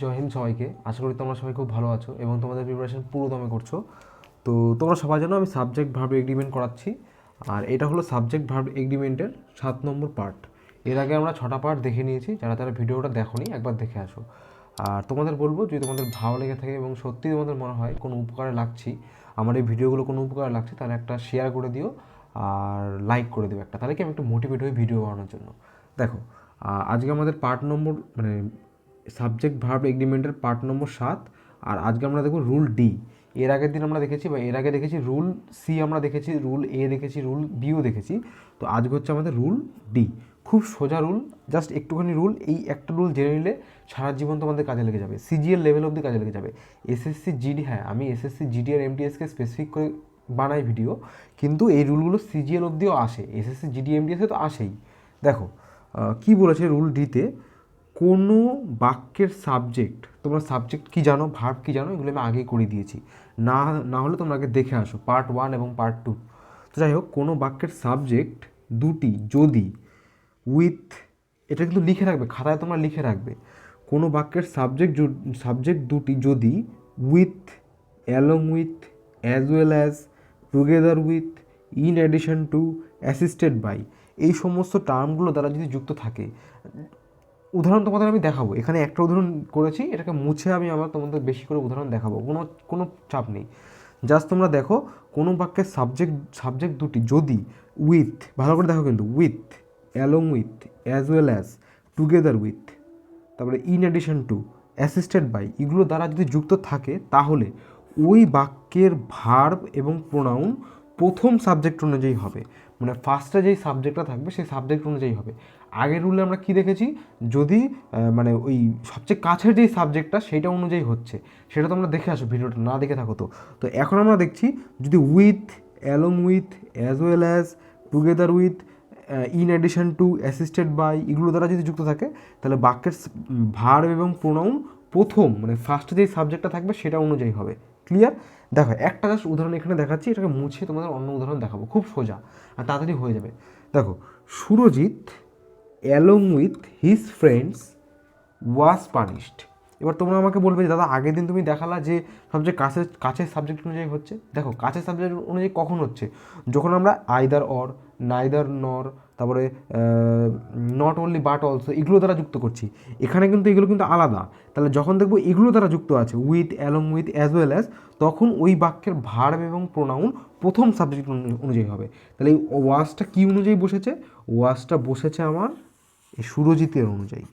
জয় হিন্দ সবাইকে। আশা করি তোমরা সবাই খুব ভালো আছো এবং তোমাদের প্রিপারেশন পুরো দমে করছ। তো তোমরা সবাই জানো আমি সাবজেক্ট ভার্ব এগ্রিমেন্ট করাচ্ছি। আর এটা হলো সাবজেক্ট ভার্ব এগ্রিমেন্টের সাত নম্বর পার্ট এর আগে আমরা ছটা পার্ট দেখে নিয়েছি, যারা তারা ভিডিওটা দেখোনি, একবার দেখে আসো। আর তোমাদের বলব, যদি তোমাদের ভালো লেগে থাকে এবং সত্যি তোমাদের মনে হয় কোনো উপকারে লাগছি, আমার এই ভিডিওগুলো কোনো উপকারে লাগছে, তাহলে একটা শেয়ার করে দিও আর লাইক করে দিও একটা। তাহলে কি আমি একটু মোটিভেট হই ভিডিও বানানোর জন্য। দেখো আজকে আমাদের পার্ট নম্বর মানে সাবজেক্ট ভার্ব এগ্রিমেন্টের পার্ট নম্বর সাত, আর আজকে আমরা দেখব রুল ডি এর আগের দিন আমরা দেখেছি বা এর আগে দেখেছি রুল সি আমরা দেখেছি রুল এ দেখেছি রুল বিও দেখেছি। তো আজকে হচ্ছে আমাদের রুল ডি খুব সোজা রুল জাস্ট একটুখানি রুল এই একটা রুল জেনে নিলে সারা জীবন তোমাদের কাজে লেগে যাবে। সিজিএল লেভেল অবধি কাজে লেগে যাবে। এসএসসি জিডি হ্যাঁ আমি এসএসসি জিডি আর এমটিএসকে স্পেসিফিক করে বানাই ভিডিও কিন্তু এই রুলগুলো সিজিএল অবধিও আসে। এসএসসি জিডি এমটিএসে তো আসেই। দেখো কি বলেছে রুল ডিতে কোনো বাক্যের সাবজেক্ট তোমরা সাবজেক্ট কি জানো ভার্ব কি জানো, এগুলো আমি আগেই করে দিয়েছি। না না হলে তোমরা আগে দেখে আসো পার্ট ওয়ান এবং পার্ট টু তো যাই হোক, কোনো বাক্যের সাবজেক্ট দুটি, যদি উইথ এটা কিন্তু লিখে রাখবে, খাতায় তোমরা লিখে রাখবে। কোনো বাক্যের সাবজেক্ট সাবজেক্ট দুটি, যদি with along with as well as together with in addition to assisted by এই সমস্ত টার্মগুলো দ্বারা যদি যুক্ত থাকে উদাহরণ তোমাদের আমি দেখাবো। এখানে একটা উদাহরণ করেছি, এটাকে মুছে আমি আবার তোমাদের বেশি করে উদাহরণ দেখাবো। কোনো কোনো চাপ নেই। জাস্ট তোমরা দেখো, কোনো বাক্যের সাবজেক্ট সাবজেক্ট দুটি যদি উইথ ভালো করে দেখো কিন্তু with along with as well as together with তারপরে in addition to assisted by এগুলো দ্বারা যদি যুক্ত থাকে, তাহলে ওই বাক্যের ভার্ব এবং প্রোনাউন প্রথম সাবজেক্ট অনুযায়ী হবে। মানে ফার্স্টে যেই সাবজেক্টটা থাকবে, সেই সাবজেক্ট অনুযায়ী হবে। আগের রুলে আমরা কি দেখেছি? যদি মানে ওই সবচেয়ে কাছের যেই সাবজেক্টটা সেইটা অনুযায়ী হচ্ছে। সেটা তো আমরা দেখে আসো, ভিডিওটা না দেখে থাকো তো। তো এখন আমরা দেখছি, যদি with along with as well as together with in addition to assisted by এগুলো দ্বারা যদি যুক্ত থাকে, তাহলে বাক্যের ভার এবং প্রোনাউন প্রথম মানে ফার্স্টে যেই সাবজেক্টটা থাকবে, সেটা অনুযায়ী হবে। ক্লিয়ার দেখো, একটা জাস্ট উদাহরণ এখানে দেখাচ্ছি, এটাকে মুছে তোমাদের অন্য উদাহরণ দেখাবো, খুব সোজা, আর তাড়াতাড়ি হয়ে যাবে। দেখো, Surajit along with his friends was punished এবার তোমরা আমাকে বলবে যে, দাদা, আগের দিন তুমি দেখালা যে, সবচেয়ে কাছের কাছের সাবজেক্ট অনুযায়ী হচ্ছে? দেখো, কাছের সাবজেক্ট অনুযায়ী কখন হচ্ছে? যখন আমরা আইদার অর নাইদার নর তারপরে নট অনলি বাট অলসো এগুলো দ্বারা যুক্ত করছি। এখানে কিন্তু এগুলো কিন্তু আলাদা। তাহলে যখন দেখব এগুলো দ্বারা যুক্ত আছে with along with as well as তখন ওই বাক্যের ভার্ব এবং প্রোনাউন প্রথম সাবজেক্ট অনুযায়ী হবে। তাহলে এই ওয়াজটা কী অনুযায়ী বসেছে? ওয়াজটা বসেছে আমার এই সুরজিতের অনুযায়ী।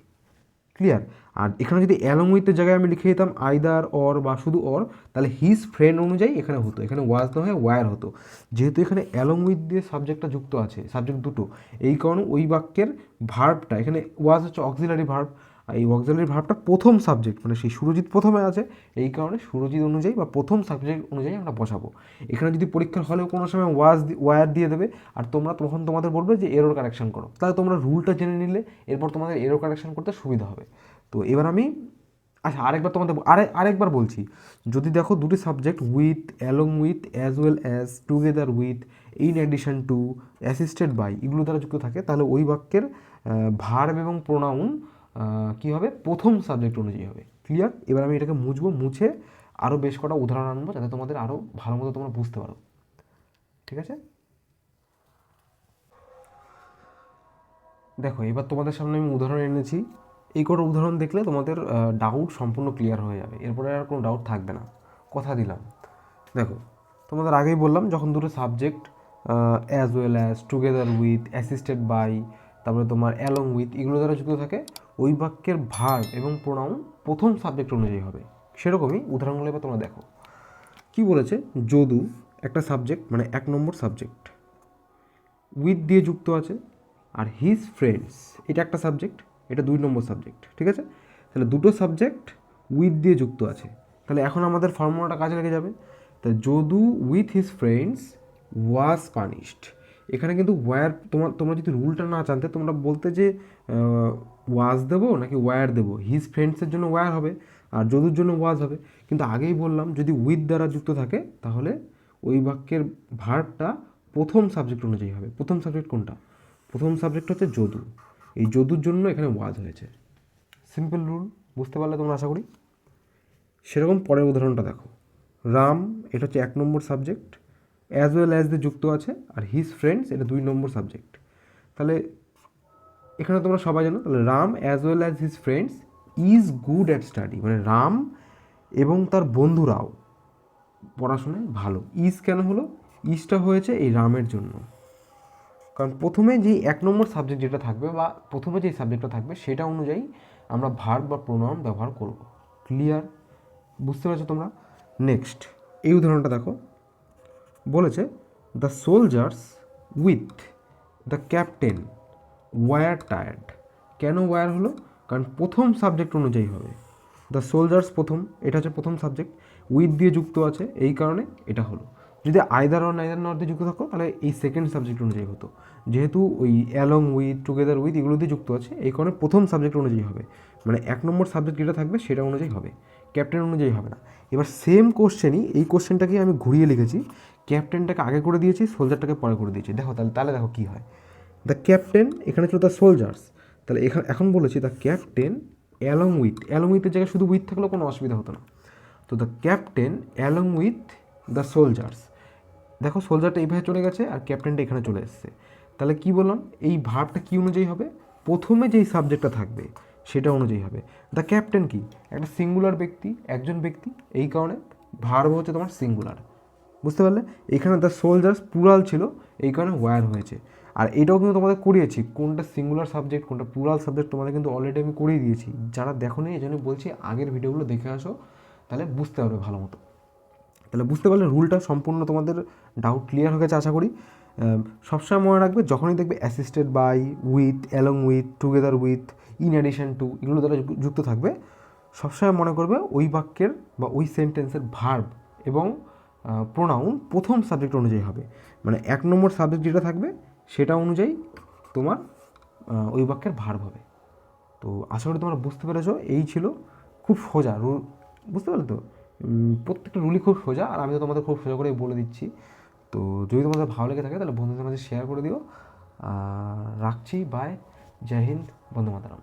ক্লিয়ার আর এখানে যদি অ্যালং উইথের জায়গায় আমি লিখে দিতাম আইদার অর বা শুধু অর তাহলে হিজ ফ্রেন্ড অনুযায়ী এখানে হতো। এখানে ওয়াজ না হয় ওয়ার হতো। যেহেতু এখানে অ্যালং উইথ দিয়ে সাবজেক্টটা যুক্ত আছে সাবজেক্ট দুটো, এই কারণে ওই বাক্যের ভার্বটা এখানে ওয়াজ হচ্ছে অক্সিলারি ভার্ব এই অক্সিলারি ভার্বটা প্রথম সাবজেক্ট মানে সেই সুরজিৎ প্রথমে আছে, এই কারণে সুরজিৎ অনুযায়ী বা প্রথম সাবজেক্ট অনুযায়ী আমরা বসাবো। এখানে যদি পরীক্ষার হলেও কোনো সময় ওয়াজ ওয়ার দিয়ে দেবে, আর তোমরা তখন তোমাদের বলবে যে এরর কারেকশন করো। তাহলে তোমরা রুলটা জেনে নিলে, এরপর তোমাদের এরর কারেকশন করতে সুবিধা হবে। তো এবার আমি আচ্ছা আরেকবার তোমাদের আরে, আরেকবার বলছি। যদি দেখো দুটি subject with along with as well as together with in addition to assisted by এগুলো দ্বারা যুক্ত থাকে, তাহলে ওই বাক্যের ভার্ব এবং প্রোনাউন কী হবে? প্রথম সাবজেক্ট অনুযায়ী হবে। ক্লিয়ার এবার আমি এটাকে মুছবো, মুছে আরও বেশ কটা উদাহরণ আনব যাতে তোমাদের আরও ভালো মতো তোমরা বুঝতে পারো। ঠিক আছে? দেখো, এবার তোমাদের সামনে আমি উদাহরণ এনেছি। এই কটা উদাহরণ দেখলে তোমাদের ডাউট সম্পূর্ণ ক্লিয়ার হয়ে যাবে। এরপরে আর কোনো ডাউট থাকবে না। কথা দিলাম। দেখো, তোমাদের আগেই বললাম, যখন দুটো subject as well as together with assisted by তারপরে তোমার অ্যালং উইথ এগুলো দ্বারা যুক্ত থাকে। ওই বাক্যের ভার্ব এবং প্রোনাউন প্রথম সাবজেক্ট অনুযায়ী হবে। সেরকমই উদাহরণগুলো এবার তোমরা দেখো। কি বলেছে? যদু একটা সাবজেক্ট মানে এক নম্বর সাবজেক্ট উইথ দিয়ে যুক্ত আছে। আর হিজ ফ্রেন্ডস এটা একটা সাবজেক্ট এটা দুই নম্বর সাবজেক্ট ঠিক আছে? তাহলে দুটো সাবজেক্ট উইথ দিয়ে যুক্ত আছে। তাহলে এখন আমাদের ফর্মুলাটা কাজে লেগে যাবে। তা Jadu with his friends was punished এখানে কিন্তু ওয়ার তোমার, তোমরা যদি রুলটা না জানতে, তোমরা বলতে যে ওয়াজ দেবো নাকি ওয়ার দেবো? হিজ ফ্রেন্ডসের জন্য ওয়ার হবে, আর যদুর জন্য ওয়াজ হবে। কিন্তু আগেই বললাম, যদি উইথ দ্বারা যুক্ত থাকে, তাহলে ওই বাক্যের ভার্বটা প্রথম সাবজেক্ট অনুযায়ী হবে। প্রথম সাবজেক্ট কোনটা? প্রথম সাবজেক্ট হচ্ছে যদু। এই যদুর জন্য এখানে ওয়াজ হয়েছে। সিম্পল রুল বুঝতে পারলে তোমরা আশা করি? সেরকম পরের উদাহরণটা দেখো। রাম, এটা হচ্ছে এক নম্বর সাবজেক্ট অ্যাজ ওয়েল অ্যাজ দিয়ে যুক্ত আছে আর হিজ ফ্রেন্ডস এটা দুই নম্বর সাবজেক্ট তাহলে এখানে তোমরা সবাই জানো, তাহলে Ram as well as his friends is good at study মানে রাম এবং তার বন্ধুরাও পড়াশোনায় ভালো। ইজ কেন হলো? ইজটা হয়েছে এই রামের জন্য। কারণ প্রথমে যেই এক নম্বর সাবজেক্ট যেটা থাকবে বা প্রথমে যেই সাবজেক্টটা থাকবে সেটা অনুযায়ী আমরা ভার্ব বা প্রোনাউন ব্যবহার করব। ক্লিয়ার বুঝতে পারছ তোমরা? নেক্সট এই উদাহরণটা দেখো। বলেছে the soldiers with the captain were tired কেন ওয়ার হলো? কারণ প্রথম সাবজেক্ট অনুযায়ী হবে। দ্য সোলজার্স প্রথম, এটা হচ্ছে প্রথম সাবজেক্ট উইথ দিয়ে যুক্ত আছে, এই কারণে এটা হলো। যদি আয়দার অন আয়দার নট দিয়ে যুক্ত থাকো, তাহলে এই সেকেন্ড সাবজেক্ট অনুযায়ী হতো। যেহেতু ওই অ্যালং উইথ টুগেদার উইথ এগুলো দিয়ে যুক্ত আছে, এই কারণে প্রথম সাবজেক্ট অনুযায়ী হবে। মানে এক নম্বর সাবজেক্ট যেটা থাকবে, সেটা অনুযায়ী হবে। ক্যাপ্টেন অনুযায়ী হবে না। এবার সেম কোশ্চেনই এই কোশ্চেনটাকে আমি ঘুরিয়ে লিখেছি। ক্যাপ্টেনটাকে আগে করে দিয়েছি, সোলজারটাকে পরে করে দিয়েছি। দেখো তাহলে তাহলে দেখো কী হয়। দ্য ক্যাপ্টেন এখানে ছিল দ্য সোলজার্স তাহলে এখানে এখন বলেছি the captain along with along উইথের জায়গায় শুধু উইথ থাকলেও কোনো অসুবিধা হতো না। তো the captain along with the soldiers দেখো সোলজারটা এইভাবে চলে গেছে আর ক্যাপ্টেনটা এখানে চলে এসছে। তাহলে কি বললাম? এই ভাবটা কী অনুযায়ী হবে? প্রথমে যেই সাবজেক্টটা থাকবে, সেটা অনুযায়ী হবে। দ্য ক্যাপ্টেন কি? একটা সিঙ্গুলার ব্যক্তি, একজন ব্যক্তি, এই কারণে ভার্ব হচ্ছে তোমার সিঙ্গুলার বুঝতে পারলে? এখানে দ্য সোলজার্স প্লুরাল ছিল, এই কারণে ওয়্যার হয়েছে। আর এটাও কিন্তু তোমাদের করিয়েছি, কোনটা সিঙ্গুলার সাবজেক্ট কোনটা প্লুরাল সাবজেক্ট তোমাদের কিন্তু অলরেডি আমি করিয়ে দিয়েছি। যারা দেখো নি এই জন্য বলছি, আগের ভিডিওগুলো দেখে আসো, তাহলে বুঝতে পারবে ভালো মতো। তাহলে বুঝতে পারলে রুলটা সম্পূর্ণ তোমাদের ডাউট ক্লিয়ার হয়ে গেছে, আশা করি। সবসময় মনে রাখবে, যখনই দেখবে assisted by with along with together with in addition to এগুলো দ্বারা যুক্ত থাকবে, সবসময় মনে করবে ওই বাক্যের বা ওই সেন্টেন্সের ভার্ব এবং প্রোনাউন প্রথম সাবজেক্ট অনুযায়ী হবে। মানে এক নম্বর সাবজেক্ট যেটা থাকবে, সেটা অনুযায়ী তোমার ওই বাক্যের ভার্ব হবে। তো আশা করি তোমরা বুঝতে পেরেছ, এই ছিল খুব সোজা রুল, বুঝতে পারলে তো? প্রত্যেকটা রুলই খুব সোজা, আর আমি তো তোমাদের খুব সোজা করেই বলে দিচ্ছি। তো যদি তোমাদের ভালো লেগে থাকে, তাহলে বন্ধুদের মাঝে শেয়ার করে দিও। রাখছি বাই জয় হিন্দ, বন্দে মাতারাম।